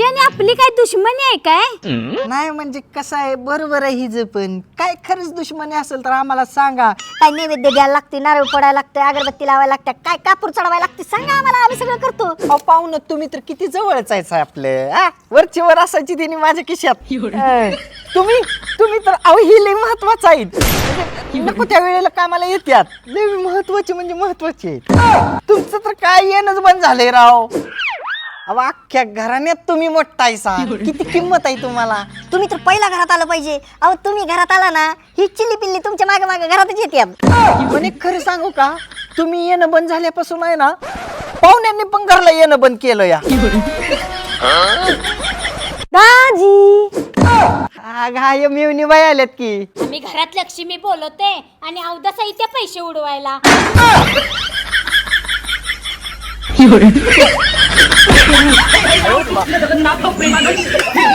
तुमची आणि आपली काय दुश्मनी आहे काय? नाही म्हणजे कसं आहे बरोबर आहे हिज पण. काय खरंच दुश्मनी असेल तर आम्हाला सांगा. काय नैवेद्य द्यायला लागते नारळ फोडायला लागतं अगरबत्ती लावायला लागतं काय कापूर चढवायला लागते सांगा आम्हाला आम्ही सगळं करतो. अहो पाहुणं तुम्ही तर किती जवळच आहे आपलं. आ? वरची वर असायची तिने माझ्या खिशात. अं, तुम्ही तुम्ही तर अहो ही लई महत्वाचं आहे. म्हणजे नको त्या वेळेला कामाला येत्यात. लई महत्वाची म्हणजे महत्वाची आहेत तुमचं तर काय येणंच बंद झालंय राव. अहो अख्ख्या घराण्यात तुम्ही मोठा आहेसा किती किंमत आहे तुम्हाला? तुम्ही तर पहिला घरात आलं पाहिजे. अहो तुम्ही घरात आला ना ही चिल्ली पिल्ली तुमच्या मागे मागे घरातच येते म्हणे खरं सांगू का तुम्ही येणं बंद झाल्यापासून आहे ना पाहुण्यांनी पण घरला येणं बंद केलं या. दाजी. घाय मिळून बाय आल्यात की. मी घरात लक्ष्मी बोलवते आणि अवधा साहित्य पैसे उडवायला. না